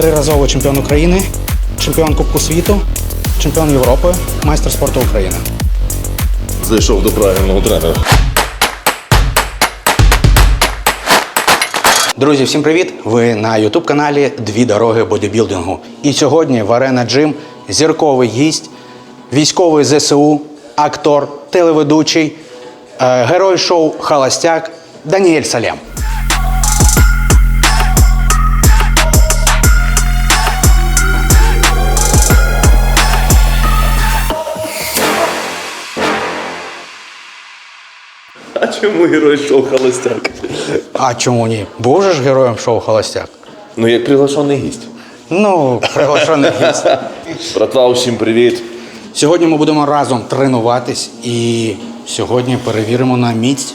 триразовий чемпіон України, чемпіон Кубку світу, чемпіон Європи, майстер спорту України. Зайшов до правильного тренера. Друзі, всім привіт! Ви на youtube каналі Дві дороги бодібілдингу. І сьогодні в Арена Джим зірковий гість, військовий ЗСУ, актор, телеведучий, е, герой шоу Холостяк Даніель Салям. А чому герой шоу Холостяк? А чому ні? Був же ж героєм шоу Холостяк? Ну, як приглашений гість. Ну, приглашений гість. Братва, усім привіт. Сьогодні ми будемо разом тренуватись і сьогодні перевіримо на міць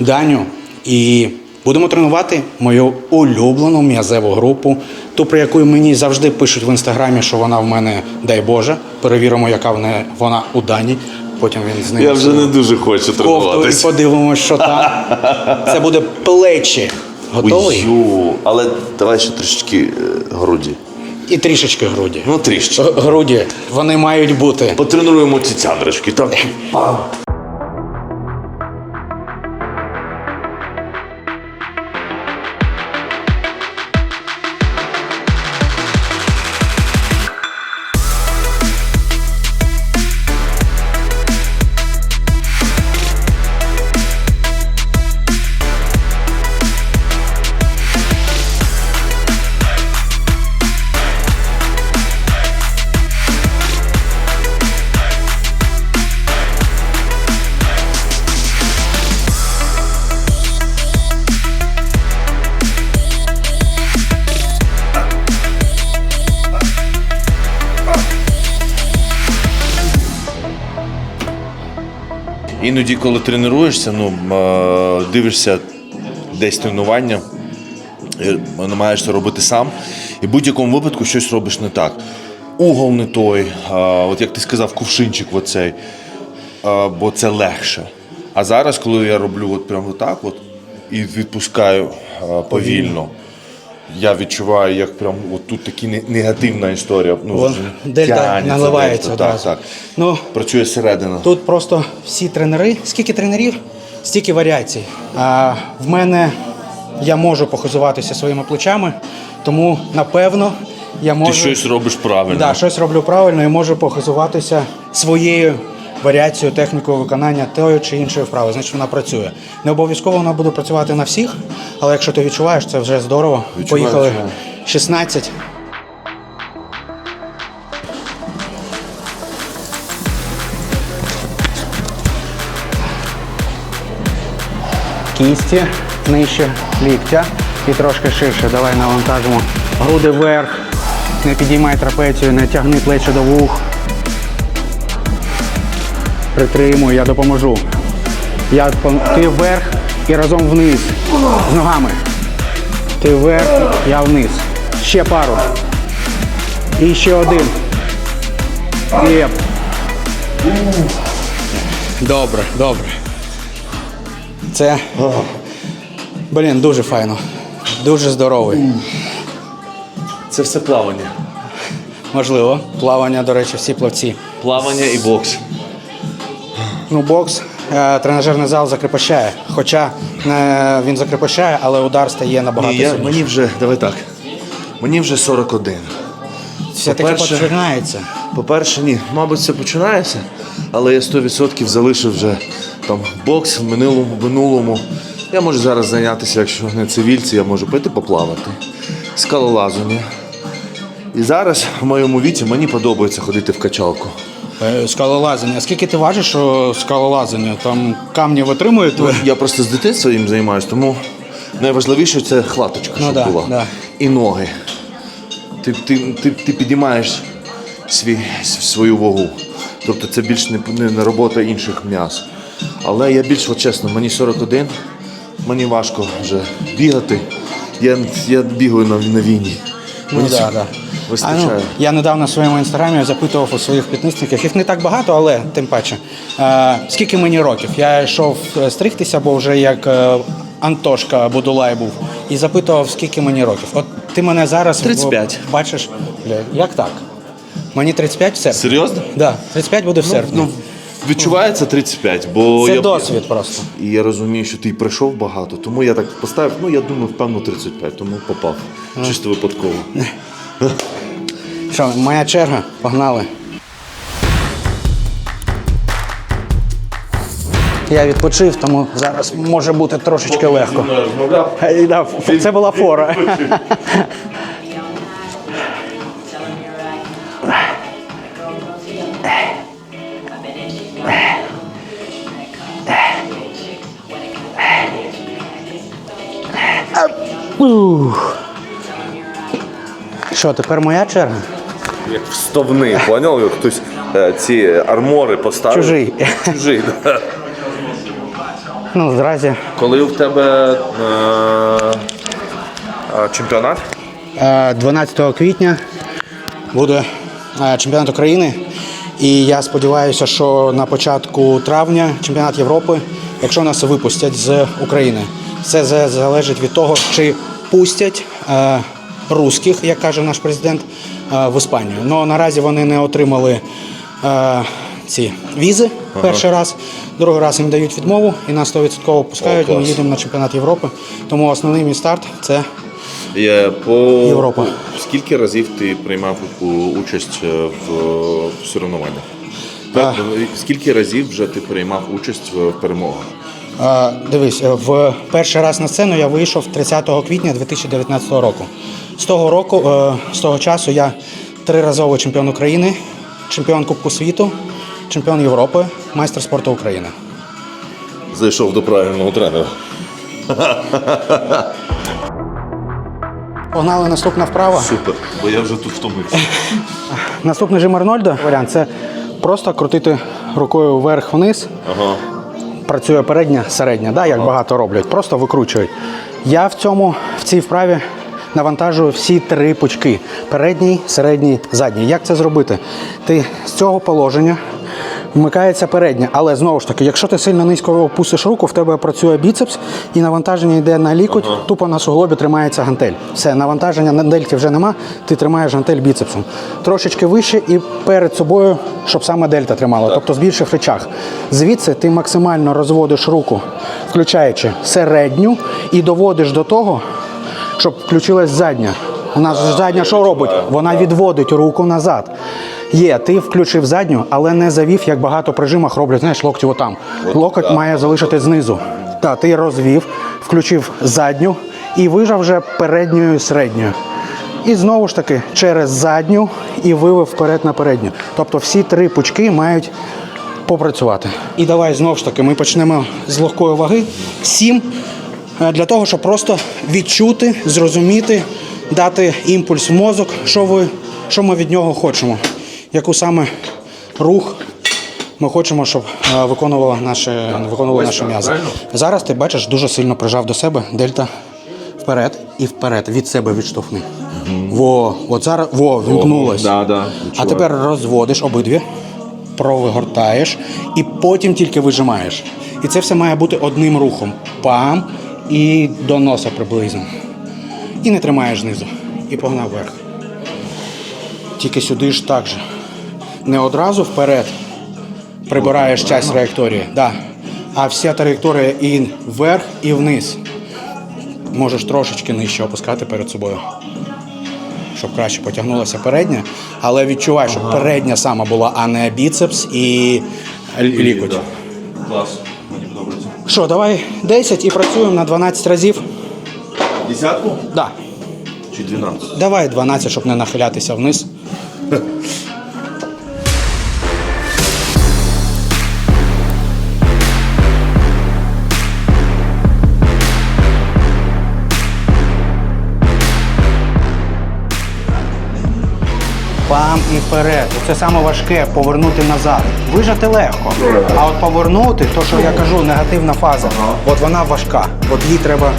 Даню. І будемо тренувати мою улюблену м'язеву групу, ту, про яку мені завжди пишуть в інстаграмі, що вона в мене, дай Боже. Перевіримо, яка вона у Дані. Потім він з Я вже не дуже хочу кофту і подивимося, що там. Це буде плечі. Готовий? Ую, але давай ще трішечки е, груді. І трішечки груді. Ну, трішечки. Груді, вони мають бути. Потренуємо ці цяндрочки, так? Іноді, коли тренуєшся, ну, е, дивишся десь тренування, намагаєшся робити сам, і в будь-якому випадку щось робиш не так. Угол не той, от як ти сказав, кувшинчик оцей, бо це легше. А зараз, коли я роблю от прямо так от, і відпускаю повільно, я відчуваю, як прям от тут така не- негативна історія. Ну, Вон, дельта наливається дельта. Так, так. Ну, Працює середина. Тут просто всі тренери. Скільки тренерів, стільки варіацій. А в мене я можу похизуватися своїми плечами, тому напевно я можу Ти щось робиш правильно. да, щось роблю правильно і можу похизуватися своєю варіацією, технікою виконання тої чи іншої вправи. Значить, вона працює. Не обов'язково вона буде працювати на всіх, але якщо ти відчуваєш, це вже здорово. Відчуваю, Поїхали відчуваю. 16. кісті нижче ліктя і трошки ширше. Давай навантажимо. Груди вверх. Не підіймай трапецію, не тягни плечі до вух. Притримуй, я допоможу. Я, ти вверх і разом вниз. З ногами. Ти вверх, я вниз. Ще пару. І ще один. Є. Добре, добре. Це. Блін, дуже файно. Дуже здоровий. Це все плавання. Можливо. Плавання, до речі, всі плавці. Плавання і бокс. Ну, бокс, е, тренажерний зал закрепощає. Хоча е, він закрепощає, але удар стає набагато Ні, я, мені вже, давай так. Мені вже 41. Все-таки починається. По-перше, ні, мабуть, це починається, але я 100% залишив вже там бокс в минулому, минулому. Я можу зараз зайнятися, якщо не цивільці, я можу піти поплавати. Скалолазання. І зараз в моєму віці мені подобається ходити в качалку. Е, Скалолазання. Скільки ти важиш, що скалолазання? Там камні витримують? Ну, Я просто з дитинства їм займаюся, тому найважливіше це хваточка, Ну щоб да, була. да. І ноги. Ти, ти, ти, ти підіймаєш свій, свою вагу. Тобто це більш не, не, робота інших м'яс. Але я більш от чесно, мені 41, мені важко вже бігати. Я, я бігаю на, на війні. Ну, да, цього да. Вистачає. А, ну, я недавно в своєму інстаграмі запитував у своїх підписників, їх не так багато, але тим паче. Е, скільки мені років? Я йшов е, стригтися, бо вже як е, Антошка Будулай був. і запитував, скільки мені років. От ти мене зараз 35. бачиш, бля, як так? Мені 35 в серпні. Серйозно? Да, 35 буде в серпні. Ну, відчувається 35, бо Це я, досвід просто. І я розумію, що ти й пройшов багато, тому я так поставив, ну я думаю, впевно 35, тому попав. Чисто випадково. Що, моя черга, погнали. Я відпочив, тому зараз може бути трошечки легко. Це була фора. Ух. Що, тепер моя черга? Як вставний, поняв? Як Хтось е, ці армори поставив. Чужий. Чужий, да. Ну, зразі. Коли в тебе е, е, чемпіонат? Е, 12 квітня буде е, чемпіонат України. І я сподіваюся, що на початку травня чемпіонат Європи, якщо нас випустять з України, за- залежить від того, чи пустять е, русських, як каже наш президент, е, в Іспанію. Ну наразі вони не отримали е, ці візи перший раз, другий раз їм дають відмову і нас 100% пускають. О, Ми їдемо на чемпіонат Європи. Тому основний мій старт це по Європа. Скільки разів ти приймав участь е, в, в соревнованнях? А. Скільки разів вже ти приймав участь в перемогах? Дивись, в перший раз на сцену я вийшов 30 квітня 2019 року. З того року, е, з того часу я триразовий чемпіон України, чемпіон Кубку світу, чемпіон Європи, майстер спорту України. Зайшов до правильного тренера. Погнали наступна вправа. Супер, бо я вже тут втомився. Наступний жим Арнольда варіант це просто крутити рукою вверх-вниз. Ага. працює передня, середня, да, як багато роблять, просто викручують. Я в цьому в цій вправі навантажую всі три пучки: передній, середній, задній. Як це зробити? Ти з цього положення вмикається передня, але знову ж таки, якщо ти сильно низько опустиш руку, в тебе працює біцепс і навантаження йде на лікоть, тупо на суглобі тримається гантель. Все, навантаження на дельті вже нема, ти тримаєш гантель біцепсом. Трошечки вище і перед собою, щоб саме дельта тримала, тобто збільшив речах. Звідси ти максимально розводиш руку, включаючи середню, і доводиш до того, щоб включилась задня. У нас ж задня що робить? Вона відводить руку назад. Є, ти включив задню, але не завів, як багато при жимах роблять, знаєш, локті отам. Локоть має залишити знизу. Так, ти розвів, включив задню і вижав вже передньою і середньою. І знову ж таки через задню і вивив вперед на передню. Тобто всі три пучки мають попрацювати. І давай знову ж таки ми почнемо з легкої ваги. Сім для того, щоб просто відчути, зрозуміти, дати імпульс в мозок, що, ви, що ми від нього хочемо, яку саме рух ми хочемо, щоб е, виконувало наше, виконували наші м'язи. Зараз ти бачиш, дуже сильно прижав до себе дельта вперед і вперед. Від себе відштовхни. Во, от зараз во, вімкнулось. Да, да, а тепер розводиш обидві, провигортаєш і потім тільки вижимаєш. І це все має бути одним рухом. Пам і до носа приблизно. І не тримаєш знизу. І погнав вверх. Тільки сюди ж так же. Не одразу вперед прибираєш часть траєкторії, да. а вся траєкторія і вверх, і вниз. Можеш трошечки нижче опускати перед собою щоб краще потягнулася передня, але відчувай, щоб передня сама була, а не біцепс і лікоть. Клас. Що, давай 10 і працюємо на 12 разів. Десятку Да. чи 12? Давай 12, щоб не нахилятися вниз. Пам і вперед. Це саме важке повернути назад. Вижати легко. А от повернути, то що я кажу, негативна фаза, от вона важка. От її треба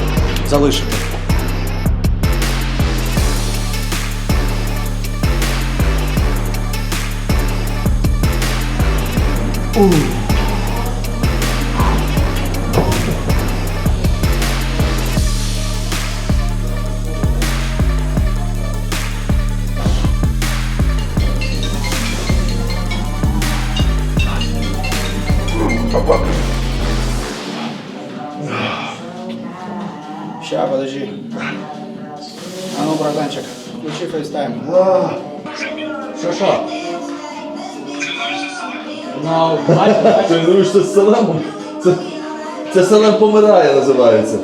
залишити. Ща, Ну, бачиш, Тренуєшся з Салемом? Це, це Салем помирає, називається.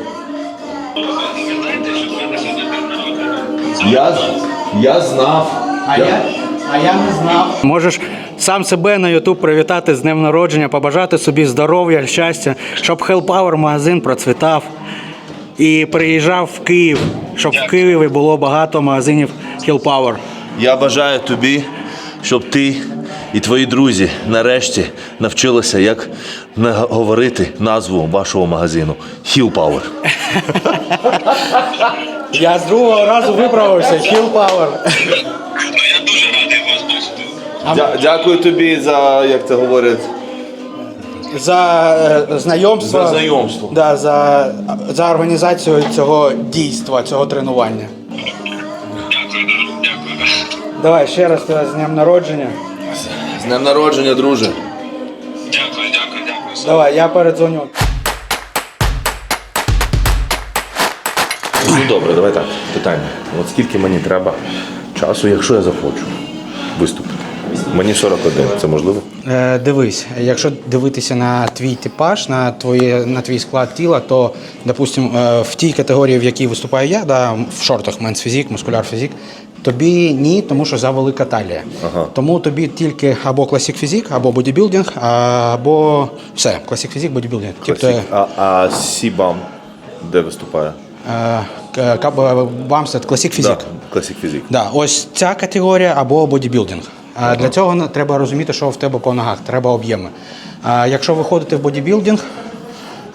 Я, я знав. А я, а я не знав. Можеш сам себе на YouTube привітати з днем народження, побажати собі здоров'я, щастя, щоб Hellpower магазин процвітав і приїжджав в Київ, щоб в Києві було багато магазинів Hellpower. Я бажаю тобі, щоб ти і твої друзі нарешті навчилися, як не говорити назву вашого магазину Hill Power. Я з другого разу виправився. Hellpower. Ну, я дуже радий вас бачити. Дякую тобі за, як це говорять, За е, знайомство. За знайомство. Да, за, за організацію цього дійства, цього тренування. Дякую, дуже дякую. Давай ще раз тебе з днем народження. Днем народження, друже. Дякую, дякую, дякую. Давай, я передзвоню. Ну добре, давай так. Питання. От скільки мені треба часу, якщо я захочу виступити? Мені 41, це можливо? Е, дивись, якщо дивитися на твій типаж, на твоє на твій склад тіла, то допустим, е, в тій категорії, в якій виступаю я, да, в шортах менс фізик, мускуляр фізик, тобі ні, тому що завелика талія. Ага. Тому тобі тільки або класик фізик, або бодібілдинг, або все, класик фізик, бодібілдинг. Тобто А, а Сібам де виступає? е, к- каб- бамстед, фізик. Класік фізик. Да, ось ця категорія або бодібілдинг. А Для цього треба розуміти, що в тебе по ногах, треба об'єми. А Якщо виходити в бодібілдинг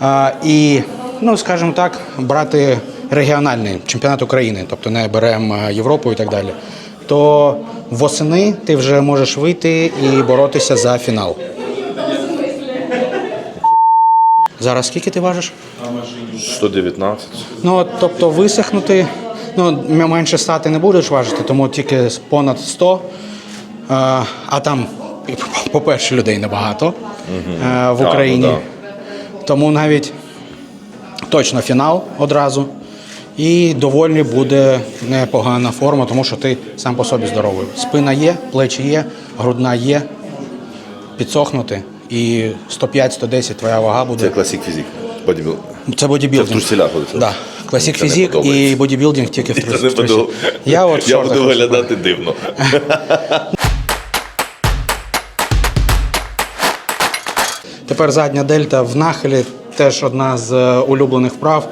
а, і, ну скажімо так, брати регіональний чемпіонат України, тобто не беремо Європу і так далі, то восени ти вже можеш вийти і боротися за фінал. Зараз скільки ти важиш? 119. Ну, тобто висохнути, ну, менше стати не будеш важити, тому тільки понад 100. А, а там, по-перше, людей небагато е, в ну Україні. да. Тому навіть точно фінал одразу. І доволі буде непогана форма, тому що ти сам по собі здоровий. Спина є, плечі є, грудна є, підсохнути. І 105-110 твоя вага буде. Це класік фізик. Бодібіл. Це бодібілдинг. Це в трусілях ходиться? Да. Класік Це фізик і бодібілдинг тільки в трусі. буду, Я от я буду виглядати дивно. Тепер задня дельта в нахилі теж одна з е, улюблених вправ.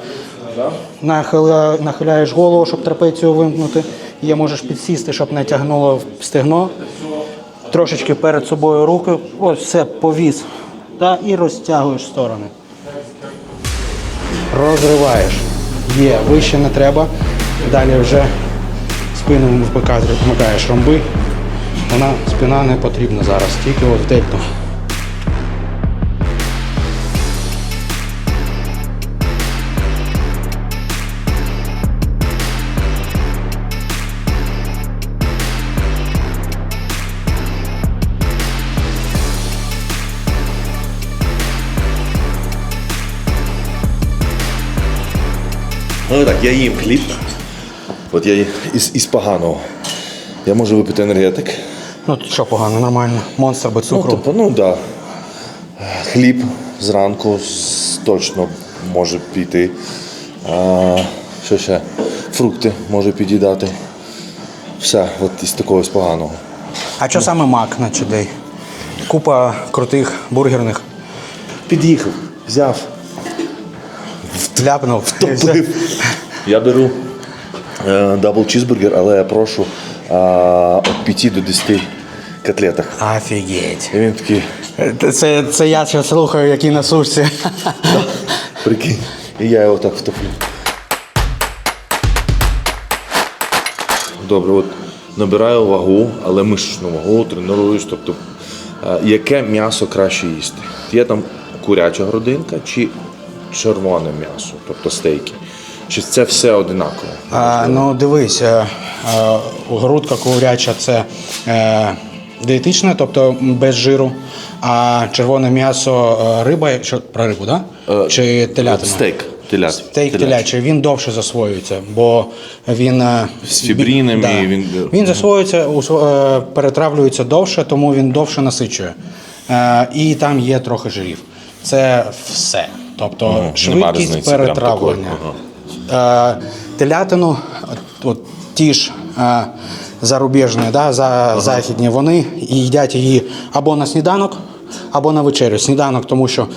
Нахиля, нахиляєш голову, щоб трапецію вимкнути. Є, можеш підсісти, щоб не тягнуло в стегно. Трошечки перед собою руки. Ось все, повіс. Та, і розтягуєш сторони. Розриваєш. Є, вище не треба. Далі вже спину вмикаєш, вмикаєш ромби. Вона спина не потрібна зараз, тільки от в дельту. Ну так, я їм хліб. От я із, із поганого. Я можу випити енергетик. Ну, що погано, нормально. Монстр без Ну, цукру. тобто, ну да. Хліб зранку точно може піти. А, що ще? Фрукти може під'їдати. Все, от із такого з поганого. А що саме мак на чудей? Купа крутих бургерних. Під'їхав, взяв, Ляпнув. втопив. Я беру е, дабл чізбургер, але я прошу е, від 5 до 10 котлеток. Офігеть. І він такий, Це, це я ще слухаю, які на сушці. прикинь, і я його так втоплю. Добре, от набираю вагу, але мишечну вагу, тренуюсь. Тобто, е, яке м'ясо краще їсти? Є там куряча грудинка чи червоне м'ясо, тобто стейки? Чи це все одинаково? А, ну, дивись, е, е, грудка куряча це е, дієтичне, тобто без жиру. А червоне м'ясо риба, що про рибу, да? Чи телятина? Стейк. Телят. Стейк Телячий. він довше засвоюється, бо він З фібрінами, да. він- він засвоюється, е, перетравлюється довше, тому він довше насичує. І там є трохи жирів. Це все. Тобто нема швидкість різниці перетравлення. Е, Телятину, от, ті ж е, зарубіжні, да, за, західні, вони їдять її або на сніданок, або на вечерю. Сніданок, тому що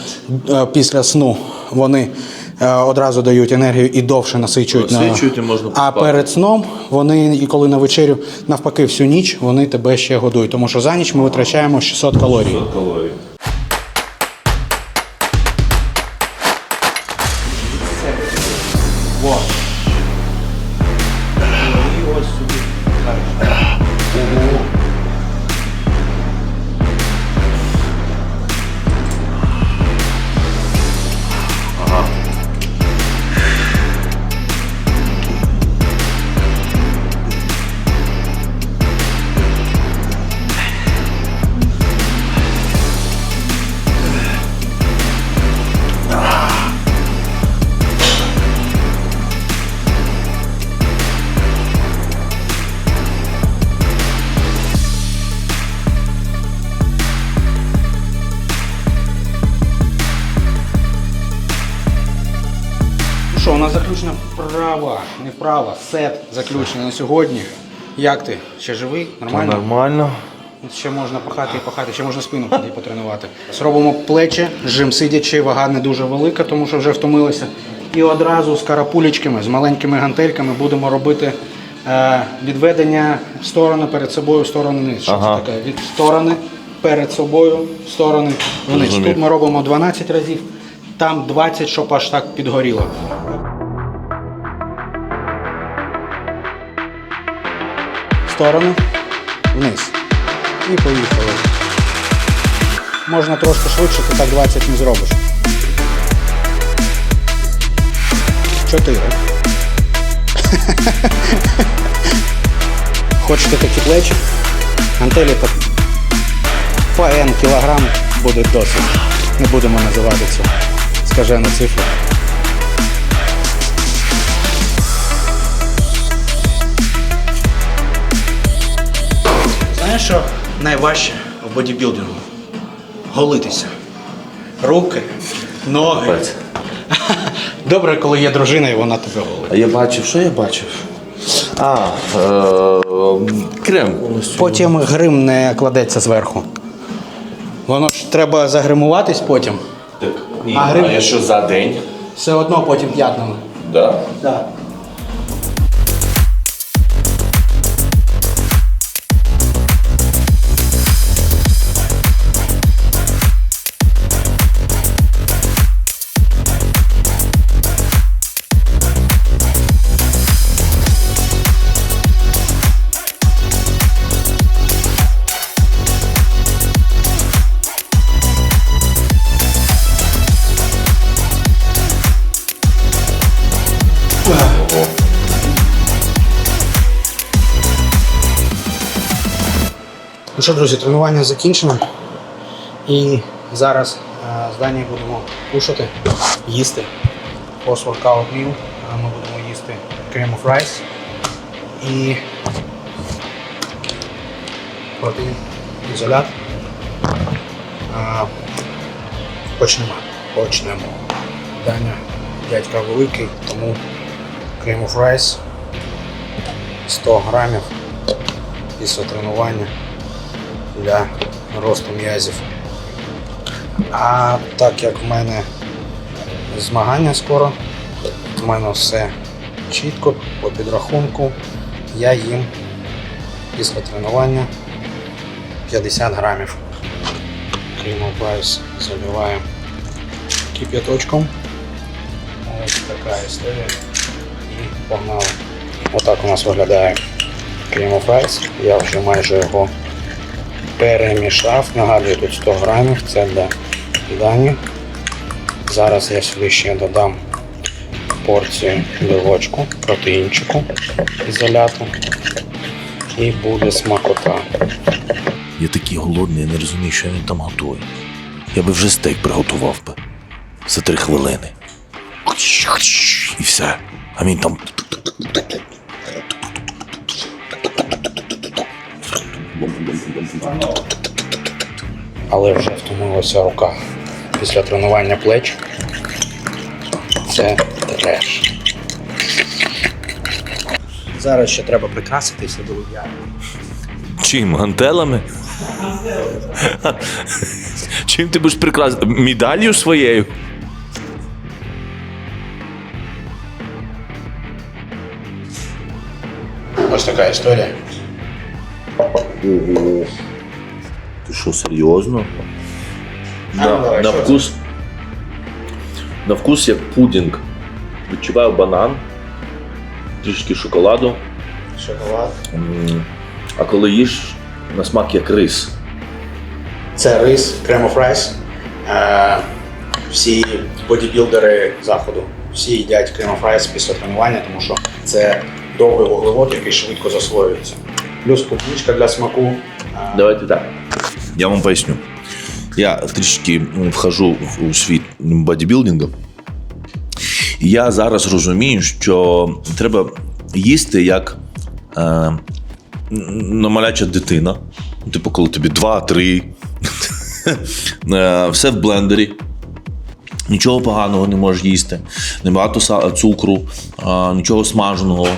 е, після сну вони е, одразу дають енергію і довше насичують. на- Насичують і можна а перед сном вони, і коли на вечерю, навпаки, всю ніч вони тебе ще годують. Тому що за ніч ми витрачаємо 600 калорій. Калорій. Не вправа, сет заключений на сьогодні. Як ти? Ще живий? Нормально? Нормально. Ще можна пахати і пахати, ще можна спину тоді потренувати. Зробимо плечі, жим сидячи, вага не дуже велика, тому що вже втомилися. І одразу з карапулечками, з маленькими гантельками будемо робити е, відведення в сторони перед собою, в сторони вниз. Що Ага. це таке? Від сторони перед собою, в сторони вниз. Тут ми робимо 12 разів, там 20, щоб аж так підгоріло. Сторону, вниз. І поїхали. Можна трошки швидше, ти так 20 не зробиш. 4. Хочете такі плечі? Антелі по, N кілограм буде досить. Не будемо називати цю скажену цифру. Знаєш, що найважче в бодібілдингу? Голитися. Руки, ноги. Добре, коли є дружина і вона тебе голить. А я бачив, що я бачив? А, е, крем. Потім грим не кладеться зверху. Воно ж треба загримуватись потім. Так, ні, А а, грим? я що за день? Все одно потім п'ятнами. Да. Да. Що, друзі, тренування закінчено. І зараз е, з Данією будемо кушати, їсти. Post-workout meal. Е, Ми будемо їсти cream of rice і протеїн ізолят. Е, Почнемо. Почнемо. Даня дядька великий, тому cream of rice 100 грамів після тренування для росту м'язів. А так як в мене змагання скоро, в мене все чітко по підрахунку, я їм після тренування 50 грамів. Крім прайс заливаємо кип'яточком. Ось така історія. І погнали. Отак у нас виглядає крім фрайс. Я вже майже його перемішав. Нагадую, тут 100 грамів, це для дані. Зараз я сюди ще додам порцію білочку, протеїнчику ізоляту. І буде смакота. Я такий голодний, я не розумію, що він там готує. Я би вже стейк приготував би за три хвилини. І все. А він там. Але вже втомилася рука після тренування плеч. Це треш. Зараз ще треба прикраситися до ідеалу. Чим? Гантелами? Чим ти будеш прикрасити? Медаллю своєю? Ось така історія. Ти що, серйозно? А, ну, на вкус. На вкус як пудінг. Відчуваю банан, трішки шоколаду. Шоколад. М, А коли їш, на смак як рис. Це рис, крем райс. Е, всі бодібілдери заходу, всі їдять крем райс після тренування, тому що це довгий вуглевод, який швидко засвоюється. Плюс клубничка для смаку. Давайте так. Я вам поясню. Я трішки вхожу в- у світ бодібілдингу. І я зараз розумію, що треба їсти як е, маляча дитина. Типу, коли тобі 2-3, Е, все в блендері. Нічого поганого не можеш їсти, небагато цукру, нічого смаженого.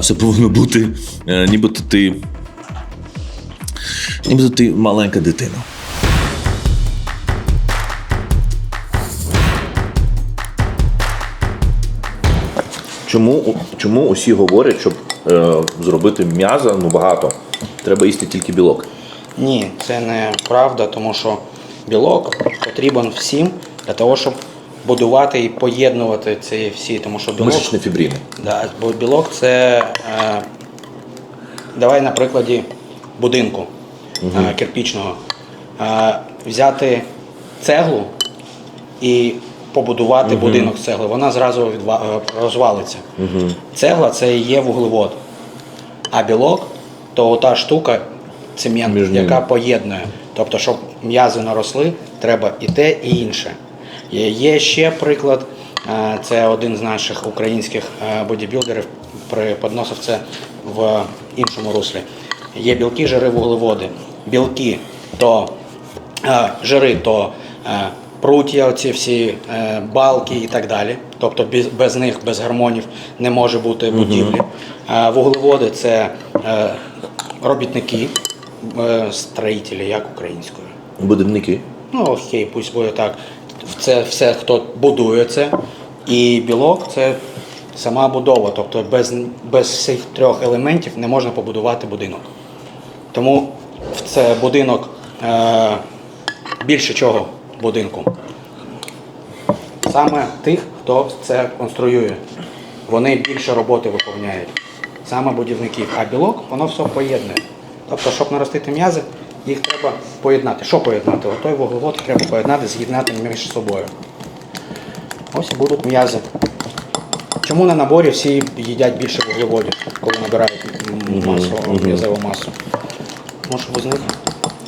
Все повинно бути, е, нібито ти Нібито ти маленька дитина. Чому, чому усі говорять, щоб е, зробити м'яза ну багато, треба їсти тільки білок? Ні, це не правда, тому що білок потрібен всім для того, щоб будувати і поєднувати ці всі. Тому що білок, Мишечні фібрини. да, бо білок це. Е, давай на прикладі будинку е, кирпічного. Е, взяти цеглу і побудувати будинок з цегли. Вона зразу відва- розвалиться. Цегла це і є вуглевод. А білок то та штука, цемент, яка поєднує. Тобто, щоб м'язи наросли, треба і те, і інше. Є- ще приклад, е, це один з наших українських е, бодібілдерів преподносив це в іншому руслі. Є білки, жири, вуглеводи. Білки то е, жири, то пруття, оці всі балки і так далі. Тобто без, них, без гормонів не може бути будівлі. Вуглеводи це робітники, строїтелі, як українською. Будівники. Ну, окей, пусть буде так. Це все, хто будує це. І білок це сама будова. Тобто без, без цих трьох елементів не можна побудувати будинок. Тому це будинок е, більше чого будинку. Саме тих, хто це конструює. Вони більше роботи виповняють. Саме будівників. А білок воно все поєднує. Тобто, щоб наростити м'язи, їх треба поєднати. Що поєднати? Отой вуглевод треба поєднати, з'єднати між собою. Ось і будуть м'язи. Чому на наборі всі їдять більше вуглеводів, коли набирають масу, м'язеву масу? Що без них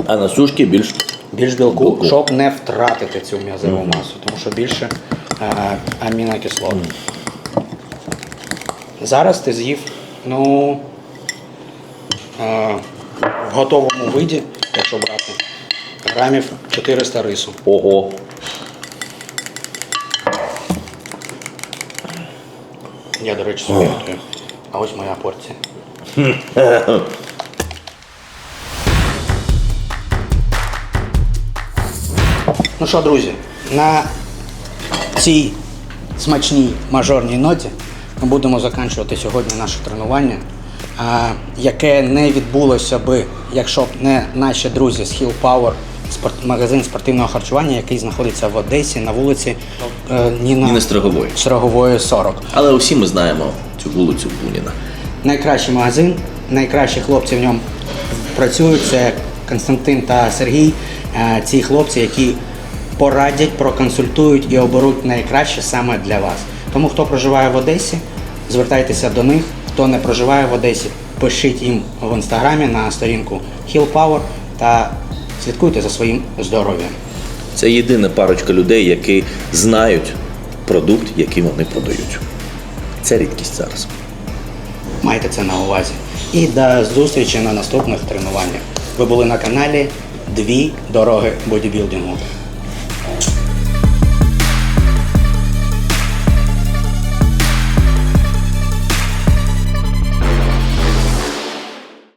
А на сушки більш більш білку, Білку. щоб не втратити цю м'язеву масу, тому що більше е, амінокислот. Зараз ти з'їв, ну, е, в готовому виді, якщо брати, грамів 400 рису. ого. Я, до речі, собі готую. А ось моя порція. ну що, друзі, на цій смачній мажорній ноті ми будемо закінчувати сьогодні наше тренування, яке не відбулося би, якщо б не наші друзі з Hill Power, спорт, магазин спортивного харчування, який знаходиться в Одесі на вулиці е, Ніна, Ніни Строгової. Строгової 40. Але усі ми знаємо цю вулицю Буніна. Найкращий магазин, найкращі хлопці в ньому працюють. Це Константин та Сергій. Е, Ці хлопці, які порадять, проконсультують і оберуть найкраще саме для вас. Тому хто проживає в Одесі, звертайтеся до них. Хто не проживає в Одесі, пишіть їм в інстаграмі на сторінку Hill Power та слідкуйте за своїм здоров'ям. Це єдина парочка людей, які знають продукт, який вони продають. Це рідкість зараз. Майте це на увазі. І до зустрічі на наступних тренуваннях. Ви були на каналі Дві дороги бодібілдингу.